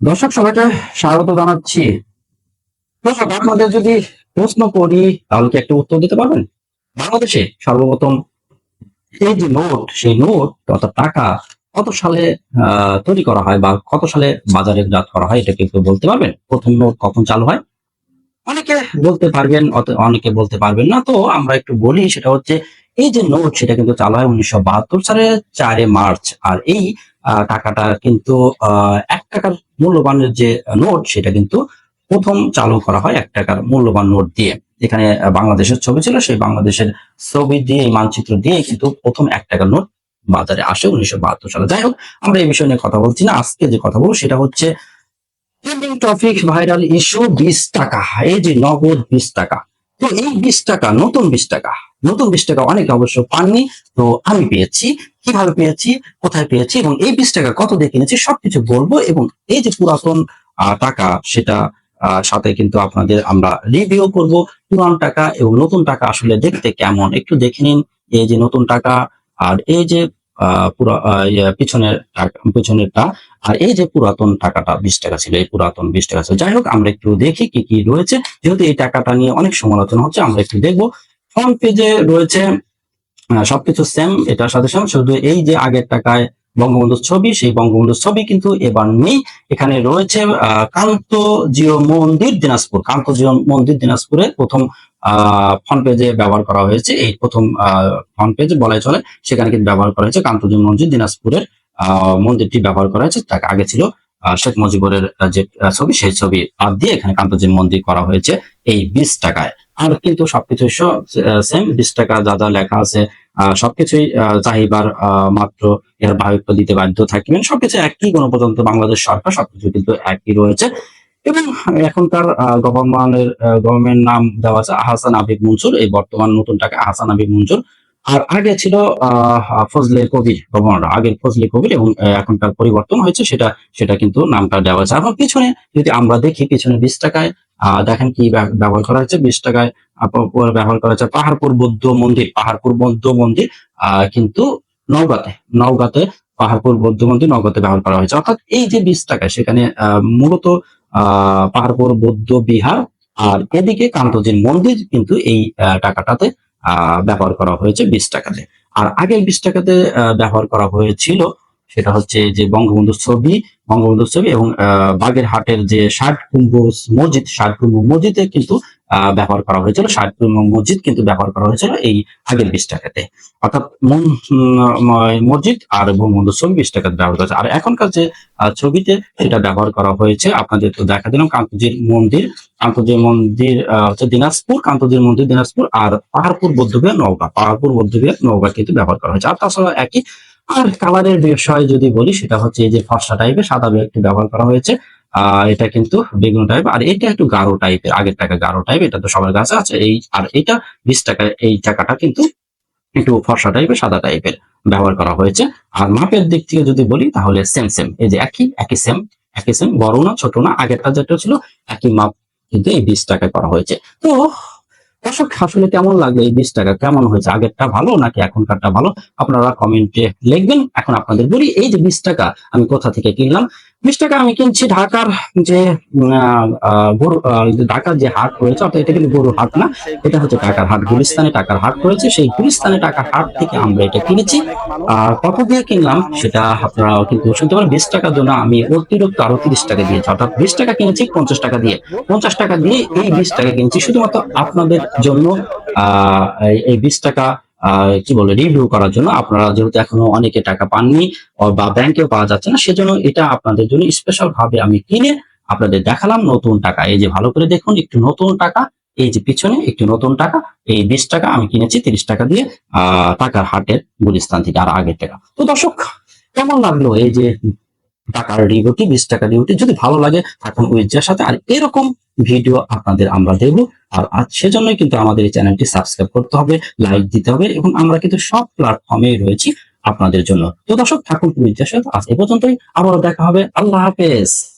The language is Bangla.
দর্শক, সবাইকে স্বাগত জানাচ্ছি। দর্শক, আপনাদের যদি প্রশ্ন করি, তাহলে কি একটা উত্তর দিতে পারবেন? বাংলাদেশে সর্বপ্রথম এই যে নোট, সেই নোট, অর্থাৎ টাকা, কত সালে তৈরি করা হয় বা কত সালে বাজারে জাত করা হয়, এটা কি কেউ বলতে পারবেন? প্রথম নোট কখন চালু হয়? অনেকে বলতে পারবেন অনেকে বলতে পারবেন না। তো আমরা একটু বলি, সেটা হচ্ছে, এই যে নোট, সেটা কিন্তু চালু হয় উনিশশো বাহাত্তর সালে চারে মার্চ। আর এই টাকাটা কিন্তু টাকার মূল্যবানের যে নোট, সেটা কিন্তু প্রথম চালু করা হয় এক টাকার মূল্যবান নোট দিয়ে। এখানে বাংলাদেশের ছবি ছিল, সেই বাংলাদেশের ছবি দিয়ে, মানচিত্র দিয়ে কিন্তু প্রথম এক টাকার নোট বাজারে আসে উনিশশো বাহাত্তর সালে। যাই হোক, আমরা এই বিষয় নিয়ে কথা বলছি না। আজকে যে কথা বলব সেটা হচ্ছে ট্রেন্ডিং টপিক ভাইরাল ইস্যু বিশ টাকা। এই যে নগদ বিশ টাকা তো এই বিশ টাকা, নতুন বিশ টাকা, নতুন বিশ টাকা অনেকে অবশ্য পাননি, তো আমি পেয়েছি। কীভাবে পেয়েছি, কোথায় পেয়েছি, এবং এই বিশ টাকা কত দিয়ে কিনেছি, সবকিছু বলব, এবং এই যে পুরাতন টাকা, সেটা সাথে কিন্তু আপনাদের আমরা রিভিউ করব। পুরান টাকা এবং নতুন টাকা আসলে দেখতে কেমন? একটু দেখে নিন, এই যে নতুন টাকা, আর এই যে ইয়ে, পিছনেরটা। আর এই যে পুরাতন টাকাটা বিশ টাকা ছিল এই পুরাতন বিশ টাকা ছিল। যাই হোক আমরা একটু দেখি কি কি রয়েছে। যেহেতু এই টাকাটা নিয়ে অনেক সমালোচনা হচ্ছে আমরা একটু দেখব। ফ্রন্ট পেজে রয়েছে সবকিছু সেম এটার সাথে শুধু এই যে আগের টাকায় বঙ্গবন্ধুর ছবি সেই বঙ্গবন্ধুর ছবি কিন্তু এবার নেই। এখানে রয়েছে কান্ত জিও মন্দির দিনাজপুর। কান্ত জিও মন্দির দিনাজপুরে প্রথম ফ্রন্ট পেজে ব্যবহার করা হয়েছে। এই প্রথম ফ্রন্ট পেজ বলাই চলে, সেখানে কিন্তু ব্যবহার করা হয়েছে কান্ত জিও মন্দির দিনাজপুরের মন্দিরটি ব্যবহার করা হয়েছে। তাকে আগে ছিল শেখ মুজিবুরের যে ছবি, সেই ছবি বাদ দিয়ে এখানে কান্তজির মন্দির করা হয়েছে এই বিশ টাকায়। আর কিন্তু সবকিছু সেম বিশ টাকা যা যা লেখা আছে সবকিছুই চাহিবার মাত্র এর বায়ুত্ব দিতে বাধ্য থাকবেন। সবকিছু একই কোনো পর্যন্ত বাংলাদেশ সরকার, সবকিছু কিন্তু একই রয়েছে। এবং এখনকার গভর্নমেন্টের গভর্নমেন্ট নাম দেওয়া আছে আহসান আবিব মনসুর, এই বর্তমান নতুন টাকা আহসান আবিব মনসুর। আর আগে ছিল ফজলে কবির গভর্নর আগের ফজলে কবির এবং এখনকার পরিবর্তন হয়েছে, সেটা সেটা কিন্তু নামটা দেওয়া আছে। এখন পিছনে, যদি আমরা দেখি, পিছনে বিশ টাকায় দেখেন কি ব্যবহার করা হয়েছে, বিশ টাকায় ব্যবহার করা হয়েছে পাহাড়পুর বৌদ্ধ মন্দির, পাহাড়পুর বৌদ্ধ মন্দির কিন্তু নওগাঁতে নওগাঁতে পাহাড়পুর বৌদ্ধ মন্দির নওগাঁতে ব্যবহার করা হয়েছে। অর্থাৎ এই যে বিশ টাকা সেখানে মূলত পাহাড়পুর, বৌদ্ধ, বিহার আর এদিকে কান্তজির মন্দির কিন্তু এই টাকাটাতে ব্যবহার করা হয়েছে বিশ টাকাতে। আর আগের বিশ টাকাতে ব্যবহার করা হয়েছিল সেটা হচ্ছে যে বঙ্গবন্ধুর ছবি বঙ্গবন্ধুর ছবি এবং বাগেরহাটের যে ষাট গম্বুজ মসজিদ, ষাট গম্বুজ মসজিদে কিন্তু ব্যবহার করা হয়েছিল। ষাট মসজিদ কিন্তু ব্যবহার করা হয়েছিল এই আগের বিশ টাকাতে। অর্থাৎ মসজিদ আর বঙ্গবন্ধুর ছবি বিশ টাকাতে ব্যবহার করা হয়েছে। আর এখনকার যে ছবিতে সেটা ব্যবহার করা হয়েছে, আপনাদের তো দেখা দিলাম কান্তজির মন্দির। কান্তজির মন্দির হচ্ছে দিনাজপুর, কান্তজির মন্দির দিনাজপুর আর পাহাড়পুর বৌদ্ধবিহার নৌকা পাহাড়পুর বৌদ্ধবিহার নৌকা কিন্তু ব্যবহার করা হয়েছে। আর তাছাড়া একই আর কালারের বিষয় যদি বলি, সেটা হচ্ছে এই যে ফর্সা টাইপের সাদা একটু ব্যবহার করা হয়েছে। এটা কিন্তু বেগুন টাইপ আর এটা একটু গাঢ় টাইপের আগের টাকা গাঢ় টাইপ এটা তো সবার কাছে আছে। এই, আর এটা বিশ টাকা, এই টাকাটা কিন্তু একটু ফর্সা টাইপের সাদা টাইপের ব্যবহার করা হয়েছে। আর মাপের দিক থেকে যদি বলি, তাহলে সেম সেম এই যে একই একই সেম একই সেম বড় না, ছোট না, আগেরটা যেটা ছিল, একই মাপ কিন্তু এই বিশ টাকায় করা হয়েছে। তো দর্শক, আসলে কেমন লাগল এই বিশ টাকা কেমন হয়েছে? আগেরটা ভালো নাকি এখনকারটা ভালো? আপনারা কমেন্টে লিখবেন। এখন আপনাদের বলি, এই যে বিশ টাকা আমি কোথা থেকে কিনলাম? বিশ টাকা আমি কিনছি ঢাকার যে গরু ঢাকার যে হাট রয়েছে, অর্থাৎ এটা কিন্তু গরুর হাট না, এটা হচ্ছে টাকার হাট, গুলিস্তানে টাকার হাট রয়েছে, সেই গুলিস্তানে টাকার হাট থেকে আমরা এটা কিনেছি। আর কত দিয়ে কিনলাম সেটা আপনারা কিন্তু শুনতে পারেন, বিশ টাকার জন্য আমি অতিরিক্ত আরও তিরিশ টাকা দিয়েছি, অর্থাৎ বিশ টাকা কিনেছি, পঞ্চাশ টাকা দিয়ে। পঞ্চাশ টাকা দিয়ে এই বিশ টাকা কিনছি, শুধুমাত্র আপনাদের জন্য এই- বিশ টাকা কি বলে রিভিউ করার জন্য আপনারা যেহেতু এখনও অনেকে টাকা পাননি বা ব্যাংকেও পাওয়া যাচ্ছে না, সেজন্য এটা আপনাদের জন্য স্পেশাল ভাবে আমি কিনে আপনাদের দেখালাম নতুন টাকা। এই যে ভালো করে দেখুন, একটু নতুন টাকা, এই যে পিছনে একটু নতুন টাকা, এই বিশ টাকা আমি কিনেছি তিরিশ টাকা দিয়ে, আহ, টাকার হাটের গুলিস্তান থেকে আর আগের টাকা। তো দর্শক, কেমন লাগল এই যে টাকার ডিউটি, বিশ টাকা ডিউটি যদি ভালো লাগে, থাকুন উইজার সাথে। আর এরকম ভিডিও আপনাদের আমরা দেব আর আজ সেজন্যই কিন্তু আমাদের এই চ্যানেলটি সাবস্ক্রাইব করতে হবে, লাইক দিতে হবে এবং আমরা কিন্তু সব প্ল্যাটফর্মে রয়েছি আপনাদের জন্য। তো দর্শক, থাকুন উইজার সাথে। আজ এ পর্যন্তই। আবারও দেখা হবে। আল্লাহ হাফেজ।